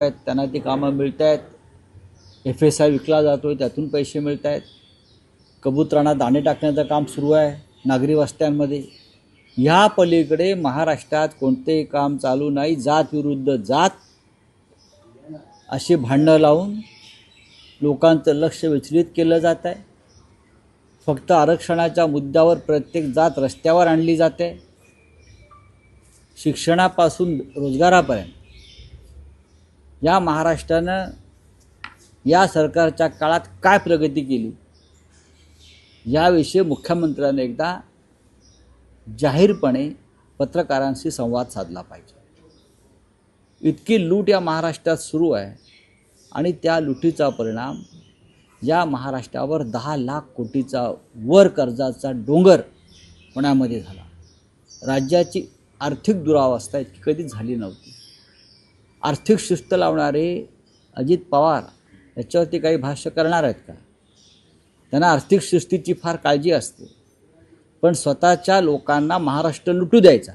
आहेत त्यांना ती कामं मिळत आहेत. एफ एस आय विकला जातो आहे त्यातून पैसे मिळत आहेत. कबुतरांना दाणे टाकण्याचं काम सुरू आहे नागरी वस्त्यांमध्ये. ह्या पलीकडे महाराष्ट्रात कोणतेही काम चालू नाही जात विरुद्ध जात. अशी भांडणं लावून लोकांचं लक्ष विचलित केलं जात आहे. फक्त आरक्षणाच्या मुद्द्यावर प्रत्येक जात रस्त्यावर आणली जाते. शिक्षणापासून रोजगारापर्यंत. या महाराष्ट्रानं या सरकारच्या काळात काय प्रगती केली? याविषयी मुख्यमंत्र्यांनी एकदा जाहीरपणे पत्रकारांशी संवाद साधला पाहिजे. इतकी लूट या महाराष्ट्रात सुरू आहे आणि त्या लुटीचा परिणाम या महाराष्ट्रावर दहा लाख कोटीचा वर कर्जाचा डोंगर होण्यामध्ये झाला. राज्याची आर्थिक दुरावस्था इतकी कधीच झाली नव्हती. आर्थिक शिस्त लावणारे अजित पवार याच्यावरती काही भाष्य करणार आहेत का? त्यांना आर्थिक शिस्तीची फार काळजी असते. पण स्वतःच्या लोकांना महाराष्ट्र लुटू द्यायचा.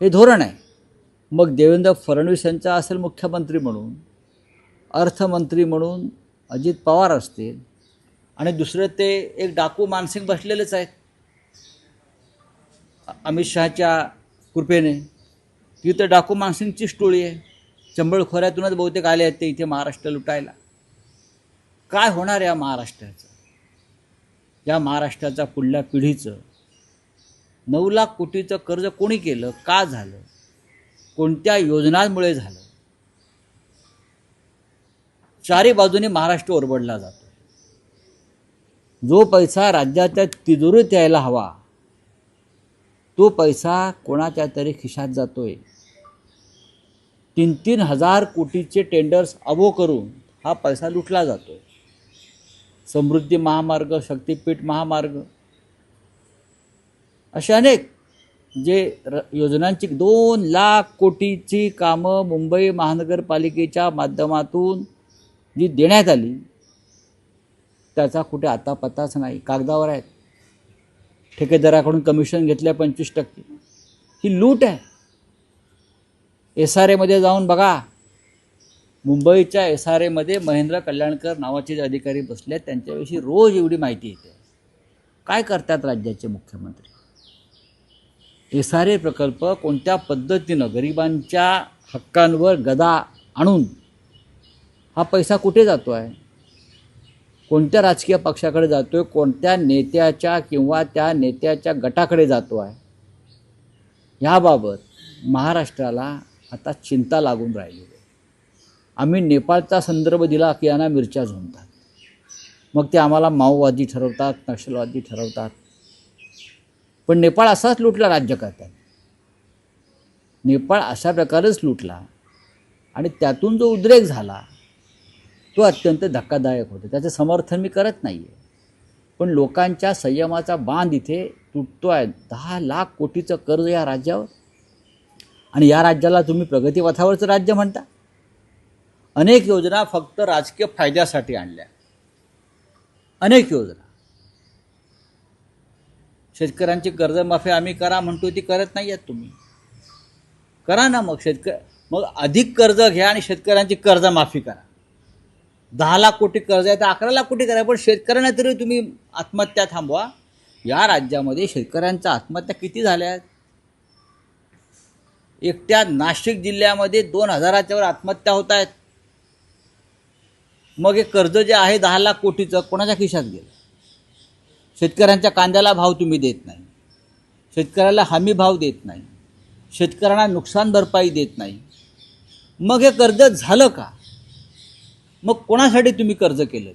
हे धोरण आहे. मग देवेंद्र फडणवीस यांचा असेल मुख्यमंत्री म्हणून अर्थमंत्री म्हणून अजित पवार असतील आणि दुसरे ते एक डाकू मानसिंग बसलेलेच आहेत अमित शहाच्या कृपेने. इथं डाकू मानसिंगचीच टोळी आहे. चंबळखोऱ्यातूनच बहुतेक आले आहेत ते इथे महाराष्ट्र लुटायला. काय होणार या महाराष्ट्राचं? या महाराष्ट्राच्या पुढल्या पिढीचं नऊ लाख कोटीचं कर्ज कोणी केलं? का झालं? कोणत्या योजनांमुळे झालं? चारी बाजूने महाराष्ट्र ओरबडला जातो. जो पैसा राज्याच्या तिजोरीत यायला हवा तो पैसा कोणाच्या तरी खिशात जातोय. तीन तीन हजार कोटीचे टेंडर्स अबो करून हा पैसा लुटला जातो. समृद्धी महामार्ग शक्तीपीठ महामार्ग असे अनेक जे र योजनांची दोन लाख कोटीची कामं मुंबई महानगरपालिकेच्या माध्यमातून जी देण्यात आली त्याचा कुठे आता पत्ताच नाही कागदावर आहेत. ठेकेदाराकडून कमिशन घेतलं पंचवीस टक्के. ही लूट आहे. एस आर एमध्ये जाऊन बघा. मुंबईच्या एस आर एमध्ये महेंद्र कल्याणकर नावाचे जे अधिकारी बसले आहेत त्यांच्याविषयी रोज एवढी माहिती येते. काय करतात राज्याचे मुख्यमंत्री? एस आर ए प्रकल्प कोणत्या पद्धतीनं गरिबांच्या हक्कांवर गदा आणून हा पैसा कुठे जातो आहे कोणत्या राजकीय पक्षाकडे जातो आहे कोणत्या नेत्याच्या किंवा त्या नेत्याच्या गटाकडे जातो आहे ह्याबाबत महाराष्ट्राला आता चिंता लागून राहिली. आहे आम्ही नेपाळचा संदर्भ दिला की यांना मिरच्या झोंबतात मग ते आम्हाला माओवादी ठरवतात नक्षलवादी ठरवतात. पण नेपाळ असाच लुटला राज्यकर्त्यांनी नेपाळ अशा प्रकारेच लुटला आणि त्यातून जो उद्रेक झाला तो अत्यंत धक्कादायक होतो. त्याचं समर्थन मी करत नाही आहे पण लोकांच्या संयमाचा बांध इथे तुटतो आहे दहा लाख कोटीचं कर्ज या राज्यावर आणि या राज्याला तुम्ही प्रगतीपथावरचं राज्य म्हणता? अनेक योजना फक्त राजकीय फायद्यासाठी आणल्या. अनेक योजना. शेतकऱ्यांची कर्जमाफी आम्ही करा म्हणतो ती करत नाही आहेत तुम्ही. करा ना मग शेतक मग अधिक कर्ज घ्या आणि शेतकऱ्यांची कर्जमाफी करा. दहा लाख कोटी कर्ज आहे तर अकरा लाख कोटी करा पण शेतकऱ्यांना तरी तुम्ही आत्महत्या थांबवा. या राज्यामध्ये शेतकऱ्यांच्या आत्महत्या किती झाल्या आहेत? एकट्या नाशिक जिल्ह्यामध्ये दोन हजाराच्यावर आत्महत्या होत आहेत. मग हे कर्ज जे आहे दहा लाख कोटीचं कोणाच्या खिशात गेलं? शेतकऱ्यांच्या कांद्याला भाव तुम्ही देत नाही. शेतकऱ्याला हमी भाव देत नाही. शेतकऱ्यांना नुकसान भरपाई देत नाही. मग हे कर्ज झालं का? मग कोणासाठी तुम्ही कर्ज केलं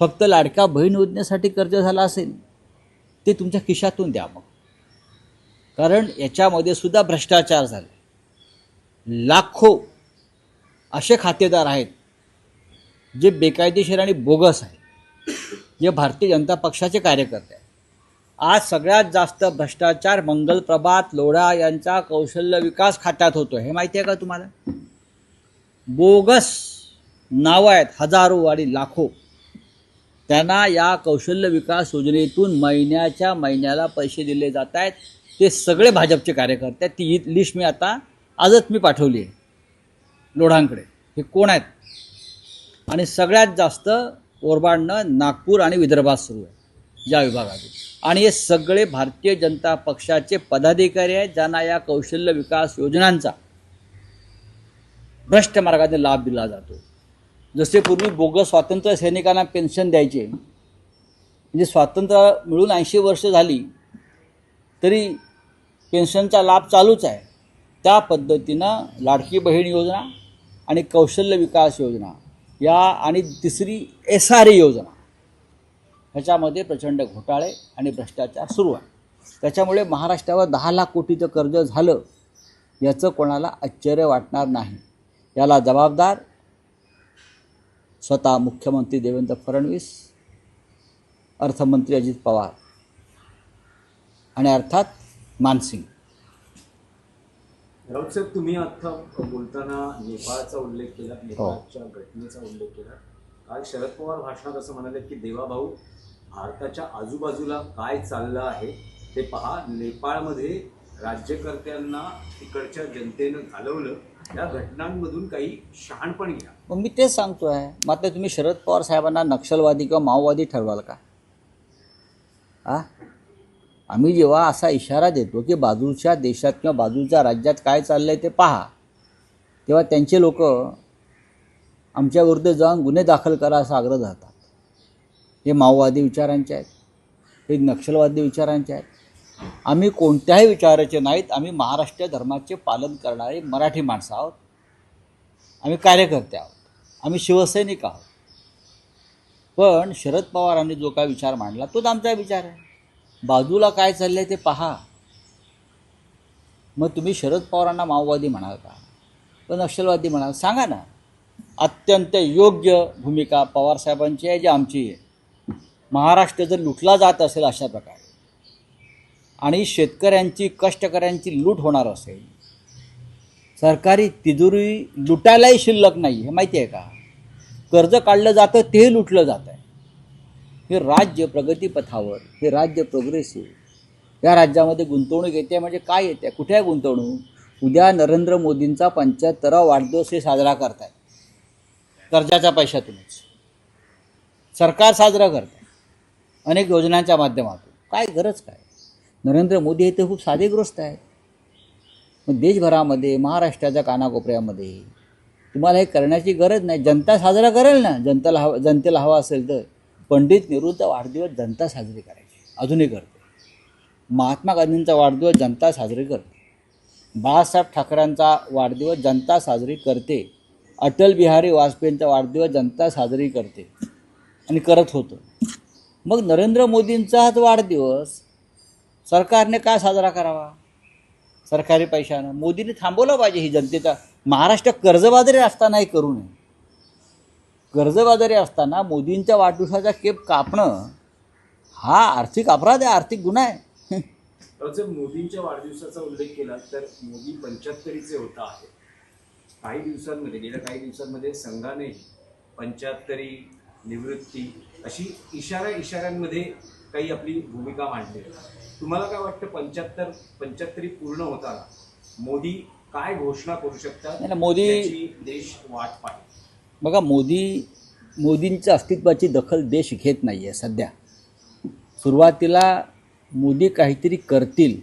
फक्त लाडक्या बहीण योजनेसाठी कर्ज झालं असेल. ते तुमच्या खिशातून द्या मग. कारण याच्यामध्ये सुद्धा भ्रष्टाचार झाले. लाखो असे खातेदार आहेत जे बेकायदेशीर आणि बोगस आहेत जे भारतीय जनता पक्षाचे कार्यकर्ते आहेत. आज सगळ्यात जास्त भ्रष्टाचार मंगल प्रभात लोढा यांचा कौशल्य विकास खात्यात होतो हे माहिती आहे का तुम्हाला? बोगस नावं आहेत हजारो आणि लाखो. त्यांना या कौशल्य विकास योजनेतून महिन्याच्या महिन्याला पैसे दिले जात आहेत. ते सगळे भाजपचे कार्यकर्ते आहेत. ती लिस्ट मी आता आजच मी पाठवली आहे. लोढांकडे. हे कोण आहेत? आणि सगळ्यात जास्त ओरबाडणं नागपूर आणि विदर्भात सुरू आहे. ज्या विभागातून आणि हे सगळे भारतीय जनता पक्षाचे पदाधिकारी आहेत ज्यांना या कौशल्य विकास योजनांचा भ्रष्ट मार्गाने लाभ दिला जातो. जसे पूर्वी बोगस स्वातंत्र्य सैनिकांना पेन्शन द्यायचे म्हणजे स्वातंत्र्य मिळून ऐंशी वर्ष झाली तरी पेन्शनचा लाभ चालूच आहे. त्या पद्धतीनं लाडकी बहीण योजना आणि कौशल्य विकास योजना या आणि तिसरी एस आर ए योजना ह्याच्यामध्ये प्रचंड घोटाळे आणि भ्रष्टाचार सुरू आहे. त्याच्यामुळे महाराष्ट्रावर दहा लाख कोटीचं कर्ज झालं याचं कोणाला आश्चर्य वाटणार नाही. याला जबाबदार स्वतः मुख्यमंत्री देवेंद्र फडणवीस अर्थमंत्री अजित पवार आणि अर्थात मानसिंग. राऊत साहेब तुम्ही आता बोलताना नेपाळचा उल्लेख केला नेपाळच्या घटनेचा उल्लेख केला. काल शरद पवार भाषणात असं म्हणाले की देवाभाऊ भारताच्या आजूबाजूला काय चाललं आहे ते पहा. नेपाळमध्ये राज्यकर्त्यांना तिकडच्या जनतेनं घालवलं. या घटनांमधून काही शहाणपण घ्या. मग मी तेच सांगतो आहे मात्र तुम्ही शरद पवार साहेबांना नक्षलवादी किंवा माओवादी ठरवाल का? आ? आम्ही जेव्हा असा इशारा देतो की बाजूच्या देशात किंवा बाजूच्या राज्यात काय चाललं आहे ते पहा. तेव्हा त्यांचे लोक आमच्याविरुद्ध जाऊन गुन्हे दाखल करा असा आग्रह धरतात. हे माओवादी विचारांचे आहेत. हे नक्षलवादी विचारांचे आहेत. आम्ही कोणत्याही विचाराचे नाहीत. आम्ही महाराष्ट्र धर्माचे पालन करणारे मराठी माणसं आहोत. आम्ही कार्यकर्ते आहोत. आम्ही शिवसैनिक आहोत. पण शरद पवारांनी जो काय विचार मांडला तोच आमचा विचार आहे. बाजूला काय चाललं आहे ते पहा. मग तुम्ही शरद पवारांना माओवादी म्हणाल का? पण नक्षलवादी म्हणाल? सांगा ना. अत्यंत योग्य भूमिका पवारसाहेबांची आहे जी आमची आहे. महाराष्ट्र जर लुटला जात असेल अशा प्रकारे आणि शेतकऱ्यांची कष्टकऱ्यांची लूट होणार असेल सरकारी तिजोरी लुटायलाही शिल्लक नाही हे माहिती आहे का? कर्ज काढलं जातं ते लुटलं जात आहे. हे राज्य प्रगतीपथावर हे राज्य प्रोग्रेसिव्ह या राज्यामध्ये गुंतवणूक येते म्हणजे काय येते? कुठे आहे गुंतवणूक? उद्या नरेंद्र मोदींचा पंच्याहत्तरा वाढदिवस हे साजरा करताय कर्जाच्या पैशातूनच. सरकार साजरा करत आहे अनेक योजनांच्या माध्यमातून. काय गरज काय? नरेंद्र मोदी हे ते खूप साधेग्रस्त आहेत. मग देशभरामध्ये महाराष्ट्राच्या कानाकोपऱ्यामध्ये तुम्हाला हे करण्याची गरज नाही. जनता साजरा करेल ना. जनताला हवा जनतेला हवा असेल तर. पंडित नेहरूचा वाढदिवस जनता साजरी करायची. अजूनही करते. महात्मा गांधींचा वाढदिवस जनता साजरी करते. बाळासाहेब ठाकरेंचा वाढदिवस जनता साजरी करते. अटल बिहारी वाजपेयींचा वाढदिवस जनता साजरी करते. आणि करत होतं. मग नरेंद्र मोदींचा वाढदिवस सरकारने का साजरा करावा? सरकारी पैशानं. मोदींनी थांबवलं पाहिजे ही जनतेचा महाराष्ट्र कर्जबाजारी असतानाही करू नये. कर्जबाजारी असताना मोदींच्या वाढदिवसाचा केप कापणं हा आर्थिक अपराध आहे आर्थिक गुन्हा आहे. जर मोदींच्या वाढदिवसाचा उल्लेख केला तर मोदी पंच्याहत्तरीचे होता आहे काही दिवसांमध्ये गेल्या काही दिवसांमध्ये संघाने पंच्याहत्तरी निवृत्ती अशी इशारा इशाऱ्यांमध्ये काही आपली भूमिका मांडली. तुम्हाला काय वाटतं पंच्याहत्तर पंच्याहत्तरी पूर्ण होताना मोदी काय घोषणा करू शकतात? मोदी- देश वाट पाहिजे बघा मोदी मोदींच्या अस्तित्वाची दखल देश घेत नाही आहे सध्या. सुरुवातीला मोदी काहीतरी करतील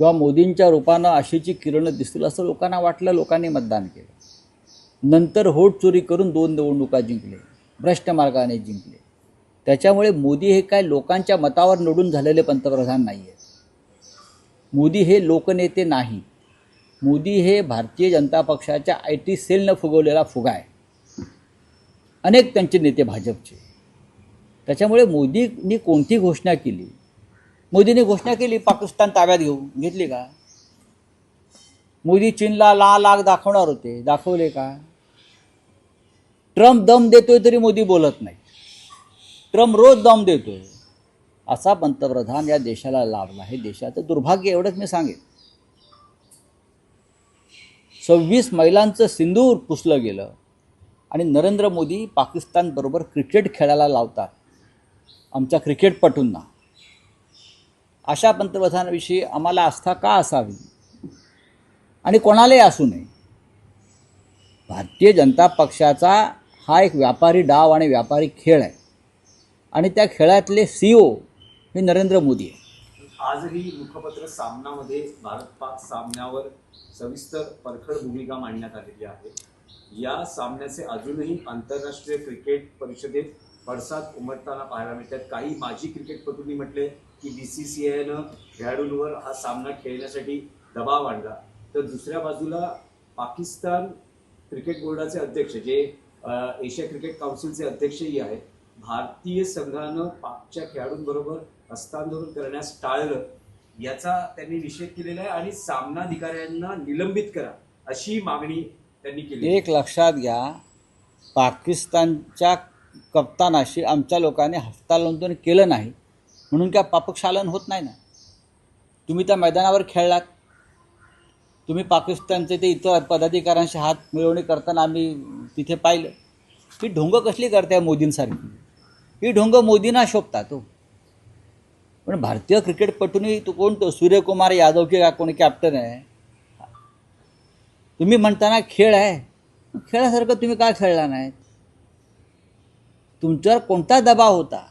किंवा मोदींच्या रूपानं आशेची किरणं दिसतील असं लोकांना वाटलं लोकांनी मतदान केलं. नंतर होट चोरी करून दोन निवडणुका जिंकले भ्रष्ट मार्गाने जिंकले. त्याच्यामुळे मोदी हे काय लोकांच्या मतावर निवडून झालेले पंतप्रधान नाही आहेत मोदी हे लोकनेते नाही. मोदी हे भारतीय जनता पक्षाच्या आय टी सेलनं फुगवलेला फुगा आहे. अनेक त्यांचे नेते भाजपचे. त्याच्यामुळे मोदींनी कोणती घोषणा केली? मोदींनी घोषणा केली पाकिस्तान ताब्यात घेऊ. घेतली का? मोदी चीनला ला लाख दाखवणार होते. दाखवले का? ट्रम्प दम देतोय तरी मोदी बोलत नाही. ट्रम्प रोज दम देतोय. असा पंतप्रधान या देशाला लाभला. हे देशाचं दुर्भाग्य एवढंच मी सांगेन. सव्वीस महिलांचं सिंदूर पुसलं गेलं. आणि नरेंद्र मोदी पाकिस्तानबरोबर क्रिकेट खेळायला लावतात. आमच्या क्रिकेटपटूंना. अशा पंतप्रधानाविषयी आम्हाला आस्था का असावी? आणि कोणालाही असू नये. भारतीय जनता पक्षाचा हा एक व्यापारी डाव आणि व्यापारी खेळ आहे. आणि त्या खेळातले सी ओ हे नरेंद्र मोदी आहे आजही मुखपत्र सामनामध्ये भारत पाक सामन्यावर सविस्तर परखड भूमिका मांडण्यात आलेली आहे. या सामन्याचे अजूनही आंतरराष्ट्रीय क्रिकेट परिषदेत पडसाद उमटताना पाहायला मिळतात. काही माजी क्रिकेटपटूंनी म्हटले की बी सी सी आयनं खेळाडूंवर हा सामना खेळण्यासाठी दबाव आणला. तर दुसऱ्या बाजूला पाकिस्तान क्रिकेट बोर्डाचे अध्यक्ष जे एशिया क्रिकेट काउन्सिलचे अध्यक्षही आहेत भारतीय संघानं पाकच्या खेळाडूंबरोबर हस्तांदोलन करण्यास टाळलं. याचा त्यांनी निषेध केलेला आहे आणि सामनाधिकाऱ्यांना निलंबित करा अशी मागणी त्यांनी केली. एक लक्षात घ्या पाकिस्तानच्या कप्तानाशी आमच्या लोकांनी हस्तांदोलन केलं नाही म्हणून काय पापक्षालन होत नाही ना? तुम्ही त्या मैदानावर खेळलात. तुम्ही पाकिस्तानचे ते इतर पदाधिकाऱ्यांशी हात मिळवणी करताना आम्ही तिथे पाहिलं. ती ढोंग कसली करते मोदींसारखी? ही ढोंग मोदींना शोभतात हो पण भारतीय क्रिकेटपटूंनी तो कोण तो? सूर्यकुमार यादव की कोणी कॅप्टन आहे? तुम्ही म्हणताना खेळ आहे. खेळासारखं तुम्ही काय खेळला नाहीत? तुमच्यावर कोणता दबाव होता?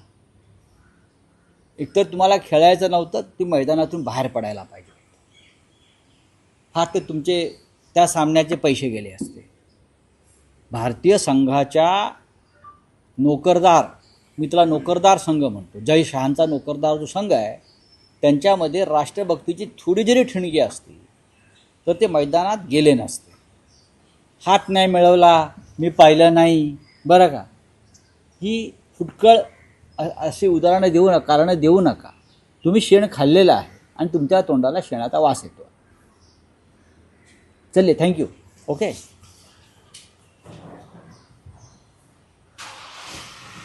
एकतर तुम्हाला खेळायचं नव्हतं तुम्ही मैदानातून बाहेर पडायला पाहिजे फार ते तुमचे त्या सामन्याचे पैसे गेले असते. भारतीय संघाच्या नोकरदार मी त्याला नोकरदार संघ म्हणतो. जय शहांचा नोकरदार जो संघ आहे त्यांच्यामध्ये राष्ट्रभक्तीची थोडी जरी ठिणगी असती तर ते मैदानात गेले नसते. हात नाही मिळवला मी पाहिलं नाही. बरं का? ही फुटकळ अशी उदाहरणं देऊ नका कारणं देऊ नका. तुम्ही शेण खाल्लेलं आहे आणि तुमच्या तोंडाला शेणाचा वास येतो. चले थँक्यू ओके